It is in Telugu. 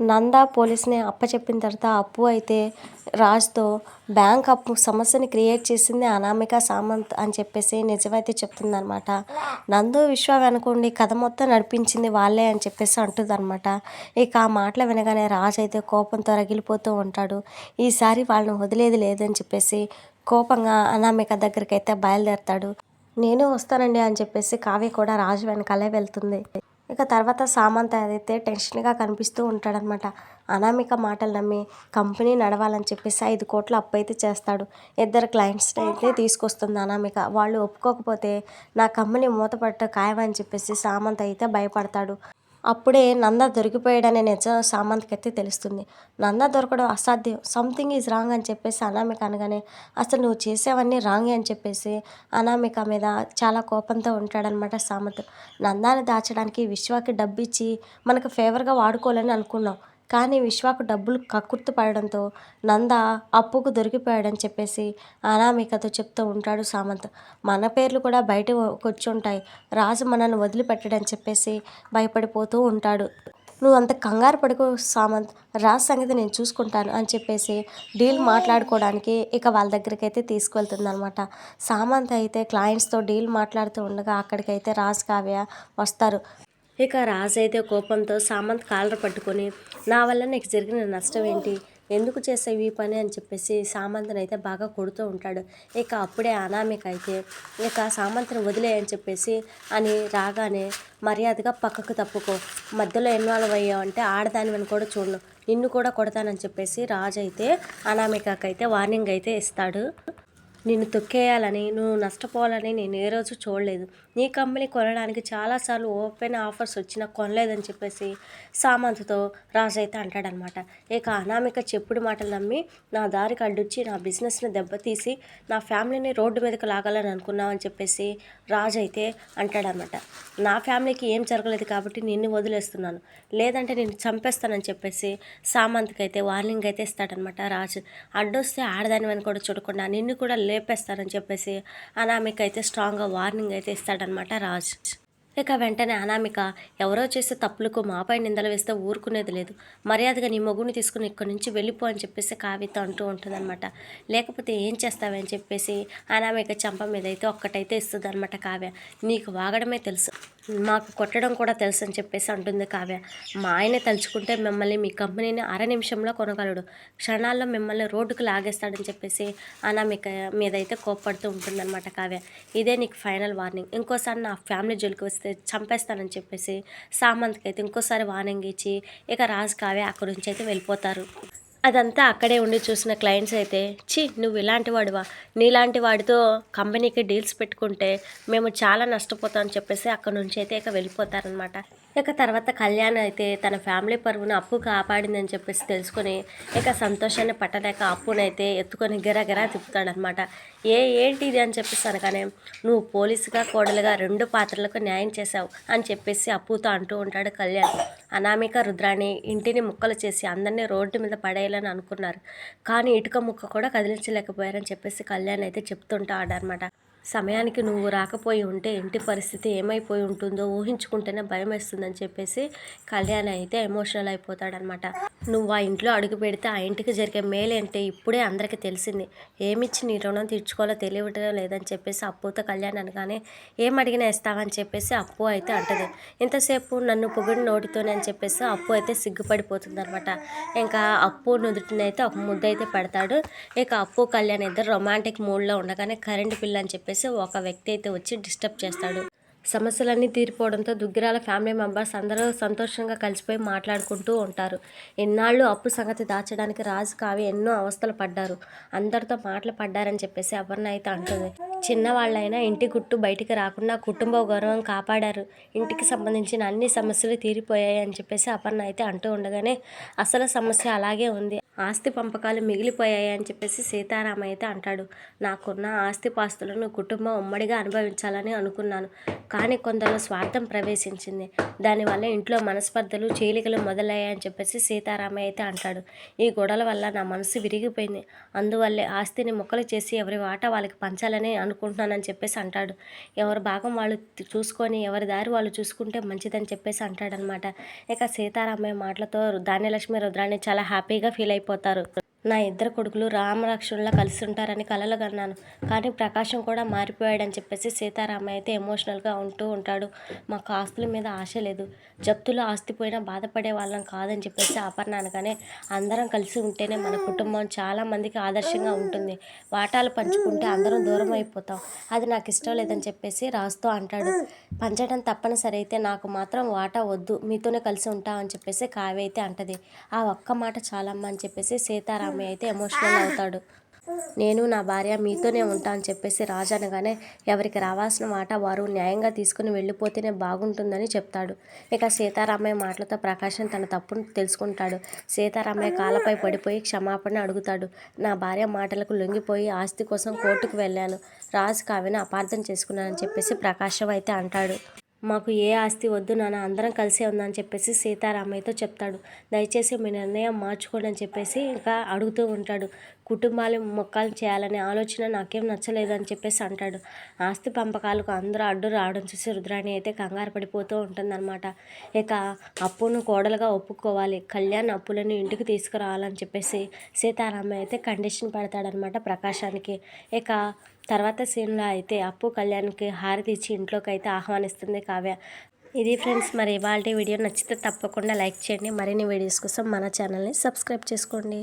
నంద పోలీస్ని అప్పచెప్పిన తర్వాత అప్పు అయితే రాజ్తో బ్యాంక్ అప్పు సమస్యని క్రియేట్ చేసింది అనామిక సామంత్ అని చెప్పేసి నిజమైతే చెప్తుందనమాట నందు విశ్వ వెనకుండి కథ మొత్తం నడిపించింది వాళ్ళే అని చెప్పేసి అంటుందన్నమాట. ఇక ఆ మాటలు వినగానే రాజ్ అయితే కోపంతో రగిలిపోతూ ఉంటాడు. ఈసారి వాళ్ళని వదిలేది లేదని చెప్పేసి కోపంగా అనామిక దగ్గరికి అయితే బయలుదేరతాడు. నేను వస్తానండి అని చెప్పేసి కావ్య కూడా రాజు వెనకాలే వెళ్తుంది. ఇక తర్వాత సామంత్ అయితే టెన్షన్గా కనిపిస్తూ ఉంటాడనమాట అనామిక మాటలు నమ్మి కంపెనీ నడవాలని చెప్పేసి ఐదు కోట్ల అప్పు అయితే చేస్తాడు. ఇద్దరు క్లయింట్స్ని అయితే తీసుకొస్తుంది అనామిక. వాళ్ళు ఒప్పుకోకపోతే నా కంపెనీ మూతపట్ట ఖాయమని చెప్పేసి సామంత్ అయితే భయపడతాడు. అప్పుడే నంద దొరికిపోయాడనే నిజం సామంత్కి అయితే తెలుస్తుంది. నంద దొరకడం అసాధ్యం. సంథింగ్ ఈజ్ రాంగ్ అని చెప్పేసి అనామిక అనగానే అసలు నువ్వు చేసేవన్నీ రాంగే అని చెప్పేసి అనామిక మీద చాలా కోపంతో ఉంటాడనమాట సామంత్. నందాన్ని దాచడానికి విశ్వాకి డబ్బు ఇచ్చి మనకు ఫేవర్గా వాడుకోవాలని అనుకున్నాం. కానీ విశ్వాకు డబ్బులు కక్కుర్తి పడడంతో నంద అప్పుకు దొరికిపోయాడని చెప్పేసి అనామికతో చెప్తూ ఉంటాడు సామంత్. మన పేర్లు కూడా బయట వచ్చి ఉంటాయి రాజు మనల్ని వదిలిపెట్టడని చెప్పేసి భయపడిపోతూ ఉంటాడు. నువ్వు అంత కంగారు పడుకో సామంత్. రాజ్ సంగతి నేను చూసుకుంటాను అని చెప్పేసి డీల్ మాట్లాడుకోవడానికి ఇక వాళ్ళ దగ్గరికి అయితే తీసుకువెళ్తుందనమాట సామంత్ అయితే క్లయింట్స్తో డీల్ మాట్లాడుతూ ఉండగా అక్కడికైతే రాజ్ కావ్య వస్తారు. ఇక రాజు అయితే కోపంతో సామంత్ కాలర్ పట్టుకొని నా వల్ల నీకు జరిగిన నష్టం ఏంటి? ఎందుకు చేసావు ఈ పని? అని చెప్పేసి సామంత్ని అయితే బాగా కొడుతూ ఉంటాడు. ఇక అప్పుడే అనామిక అయితే ఇక సామంత్ని వదిలే అని చెప్పేసి అని రాగానే మర్యాదగా పక్కకు తప్పుకో. మధ్యలో ఇన్వాల్వ్ అయ్యావు అంటే ఆడదానివని కూడా చూడను. నిన్ను కూడా కొడతానని చెప్పేసి రాజు అయితే అనామికకైతే వార్నింగ్ అయితే ఇస్తాడు. నిన్ను తొక్కేయాలని నువ్వు నష్టపోవాలని నేను ఏ రోజు చూడలేదు. నీ కంపెనీ కొనడానికి చాలాసార్లు ఓపెన్ ఆఫర్స్ వచ్చినా కొనలేదని చెప్పేసి సామంత్తో రాజు అయితే అంటాడనమాట. ఇక అనామిక చెప్పుడు మాటలు నమ్మి నా దారికి అడ్డొచ్చి నా బిజినెస్ని దెబ్బతీసి నా ఫ్యామిలీని రోడ్డు మీదకి లాగాలని అనుకున్నావని చెప్పేసి రాజు అయితే అంటాడనమాట. నా ఫ్యామిలీకి ఏం జరగలేదు కాబట్టి నిన్ను వదిలేస్తున్నాను. లేదంటే నేను చంపేస్తానని చెప్పేసి సామంత్కి అయితే వార్నింగ్ అయితే ఇస్తాడనమాట రాజు. అడ్డొస్తే ఆడదానివని కూడా చూడకుండా నిన్ను కూడా లేపేస్తారని చెప్పేసి అనామికైతే స్ట్రాంగ్గా వార్నింగ్ అయితే ఇస్తాడనమాట రాజ్. ఇక వెంటనే అనామిక ఎవరో చేసే తప్పులకు మాపై నిందలు వేస్తే ఊరుకునేది లేదు. మర్యాదగా నీ మొగుని తీసుకుని ఇక్కడి నుంచి వెళ్ళిపో అని చెప్పేసి కావ్యతో అంటూ ఉంటుందన్నమాట. లేకపోతే ఏం చేస్తావని చెప్పేసి అనామిక చంప మీద అయితే ఒక్కటైతే ఇస్తుంది అనమాట కావ్య. నీకు వాగడమే తెలుసు. మాకు కొట్టడం కూడా తెలుసు అని చెప్పేసి అంటుంది కావ్య. మా ఆయన తలుచుకుంటే మిమ్మల్ని మీ కంపెనీని అర నిమిషంలో కొనగలడు. క్షణాల్లో మిమ్మల్ని రోడ్డుకు లాగేస్తాడని చెప్పేసి అనామిక మీద అయితే కోప్పడుతూ ఉంటుందన్నమాట కావ్య. ఇదే నీకు ఫైనల్ వార్నింగ్. ఇంకోసారి నా ఫ్యామిలీ జోలికి వస్తే చంపేస్తానని చెప్పేసి సామంత్కి అయితే ఇంకోసారి వార్నింగ్ ఇచ్చి ఇక రాజు కావ్య అక్కడి నుంచి అయితే వెళ్ళిపోతారు. అదంతా అక్కడే ఉండి చూసిన క్లయింట్స్ అయితే చి నువ్వు ఇలాంటి వాడివా? నీలాంటి వాడితో కంపెనీకి డీల్స్ పెట్టుకుంటే మేము చాలా నష్టపోతాం అని చెప్పేసి అక్కడ నుంచి అయితే ఇక వెళ్ళిపోతారనమాట ఇక తర్వాత కళ్యాణ్ అయితే తన ఫ్యామిలీ పరువును అప్పు కాపాడిందని చెప్పేసి తెలుసుకొని ఇక సంతోషాన్ని పట్టలేక అప్పునైతే ఎత్తుకొని గిరగిరా తిప్పుతాడనమాట ఏ ఏంటి ఇది? అని చెప్పేసి అనగానే నువ్వు పోలీసుగా కోడలుగా రెండు పాత్రలకు న్యాయం చేశావు అని చెప్పేసి అప్పుతో అంటూ ఉంటాడు కళ్యాణ్. అనామిక రుద్రాణి ఇంటిని ముక్కలు చేసి అందరినీ రోడ్డు మీద పడేయాలని అనుకున్నారు. కానీ ఇటుక ముక్క కూడా కదిలించలేకపోయారని చెప్పేసి కళ్యాణ్ అయితే చెప్తుంటాడనమాట సమయానికి నువ్వు రాకపోయి ఉంటే ఇంటి పరిస్థితి ఏమైపోయి ఉంటుందో ఊహించుకుంటేనే భయం వేస్తుందని చెప్పేసి కళ్యాణ్ అయితే ఎమోషనల్ అయిపోతాడనమాట. నువ్వు ఆ ఇంట్లో అడుగు పెడితే ఆ ఇంటికి జరిగే మేలు ఏంటి? ఇప్పుడే అందరికీ తెలిసింది. ఏమిచ్చి నీ రుణం తీర్చుకోవాలో తెలియటం లేదని చెప్పేసి అప్పుతో కళ్యాణ్ అనగానే ఏం అడిగినా ఇస్తావని చెప్పేసి అప్పు అయితే అంటది. ఇంతసేపు నన్ను పొగిడి నోటితోనే అని చెప్పేసి అప్పు అయితే సిగ్గుపడిపోతుంది అనమాట ఇంకా అప్పు నుదుటినైతే ఒక ముద్ద అయితే పెడతాడు. ఇక అప్పు కళ్యాణ్ ఇద్దరు రొమాంటిక్ మూడ్లో ఉండగానే కరెంట్ బిల్ అని చెప్పి చెప్పేసి ఒక వ్యక్తి అయితే వచ్చి డిస్టర్బ్ చేస్తాడు. సమస్యలన్నీ తీరిపోవడంతో దుగ్గిరాల ఫ్యామిలీ మెంబర్స్ అందరూ సంతోషంగా కలిసిపోయి మాట్లాడుకుంటూ ఉంటారు. ఎన్నాళ్ళు అప్పు సంగతి దాచడానికి రాజు కావి ఎన్నో అవస్థలు పడ్డారు. అందరితో మాటలు పడ్డారని చెప్పేసి అపర్ణ అయితే అంటుంది. చిన్నవాళ్ళైనా ఇంటి గుట్టు బయటికి రాకుండా కుటుంబ గౌరవం కాపాడారు. ఇంటికి సంబంధించిన అన్ని సమస్యలు తీరిపోయాయి అని చెప్పేసి అపర్ణ అయితే అంటూ ఉండగానే అసలు సమస్య అలాగే ఉంది. ఆస్తి పంపకాలు మిగిలిపోయాయి అని చెప్పేసి సీతారామ అయితే అంటాడు. నాకున్న ఆస్తి పాస్తులను కుటుంబం ఉమ్మడిగా అనుభవించాలని అనుకున్నాను. కానీ కొందరు స్వార్థం ప్రవేశించింది. దానివల్ల ఇంట్లో మనస్పర్ధలు చీలికలు మొదలయ్యాయని చెప్పేసి సీతారామ అయితే అంటాడు. ఈ గొడవల వల్ల నా మనసు విరిగిపోయింది. అందువల్లే ఆస్తిని ముక్కలు చేసి ఎవరి వాటా వాళ్ళకి పంచాలని అనుకుంటున్నానని చెప్పేసి అంటాడు. ఎవరి భాగం వాళ్ళు చూసుకొని ఎవరి దారి వాళ్ళు చూసుకుంటే మంచిదని చెప్పేసి అంటాడనమాట. ఇక సీతారామయ్య మాటలతో ధాన్యలక్ష్మి రుద్రాన్ని చాలా హ్యాపీగా ఫీల్ అయిపోతారు నా ఇద్దరు కొడుకులు రామలక్ష్మణులా కలిసి ఉంటారని కలలు కన్నాను. కానీ ప్రకాశం కూడా మారిపోయాడని చెప్పేసి సీతారామయ్య అయితే ఎమోషనల్గా ఉంటూ ఉంటాడు. మాకు ఆస్తుల మీద ఆశ లేదు. జప్తులు ఆస్తి పోయినా బాధపడే వాళ్ళం కాదని చెప్పేసి అపర్ణ అనగానే అందరం కలిసి ఉంటేనే మన కుటుంబం చాలా మందికి ఆదర్శంగా ఉంటుంది. వాటాలు పంచుకుంటే అందరం దూరం అయిపోతాం. అది నాకు ఇష్టం లేదని చెప్పేసి రాస్తూ అంటాడు. పంచడం తప్పనిసరి అయితే నాకు మాత్రం వాటా వద్దు. మీతోనే కలిసి ఉంటామని చెప్పేసి కావ్య అయితే అంటది. ఆ ఒక్క మాట చాలమ్మ అని చెప్పేసి సీతారామ సీతారామయ్య అయితే ఎమోషనల్ అవుతాడు. నేను నా భార్య మీతోనే ఉంటా అని చెప్పేసి రాజు అనగానే ఎవరికి రావాల్సిన మాట వారు న్యాయంగా తీసుకుని వెళ్ళిపోతేనే బాగుంటుందని చెప్తాడు. ఇక సీతారామయ్య మాటలతో ప్రకాశం తన తప్పును తెలుసుకుంటాడు. సీతారామయ్య కాళ్ళపై పడిపోయి క్షమాపణ అడుగుతాడు. నా భార్య మాటలకు లొంగిపోయి ఆస్తి కోసం కోర్టుకు వెళ్ళాను. రాజు కావ్యను అపార్థం చేసుకున్నానని చెప్పేసి ప్రకాశం అయితే అంటాడు. మాకు ఏ ఆస్తి వద్దు నాన్న అందరం కలిసే ఉందని చెప్పేసి సీతారామయ్యతో చెప్తాడు. దయచేసి మీ నిర్ణయం మార్చుకోండి అని చెప్పేసి ఇంకా అడుగుతూ ఉంటాడు. కుటుంబాలు మొక్కలు చేయాలనే ఆలోచన నాకేం నచ్చలేదు అని చెప్పేసి అంటాడు. ఆస్తి పంపకాలకు అందరూ అడ్డు రావడం చూసి రుద్రాణి అయితే కంగారు పడిపోతూ ఉంటుందన్నమాట. ఇక అప్పును కోడలుగా ఒప్పుకోవాలి. కళ్యాణ్ అప్పులను ఇంటికి తీసుకురావాలని చెప్పేసి సీతారామయ్య అయితే కండిషన్ పెడతాడనమాట ప్రకాశానికి. ఇక తర్వాత సీన్లో అయితే అప్పు కళ్యాణ్కి హారతి ఇచ్చి ఇంట్లోకి అయితే ఆహ్వానిస్తుంది కావ్య. ఇది ఫ్రెండ్స్ మరి ఇవాళ వీడియో నచ్చితే తప్పకుండా లైక్ చేయండి. మరిన్ని వీడియోస్ కోసం మన ఛానల్ని సబ్స్క్రైబ్ చేసుకోండి.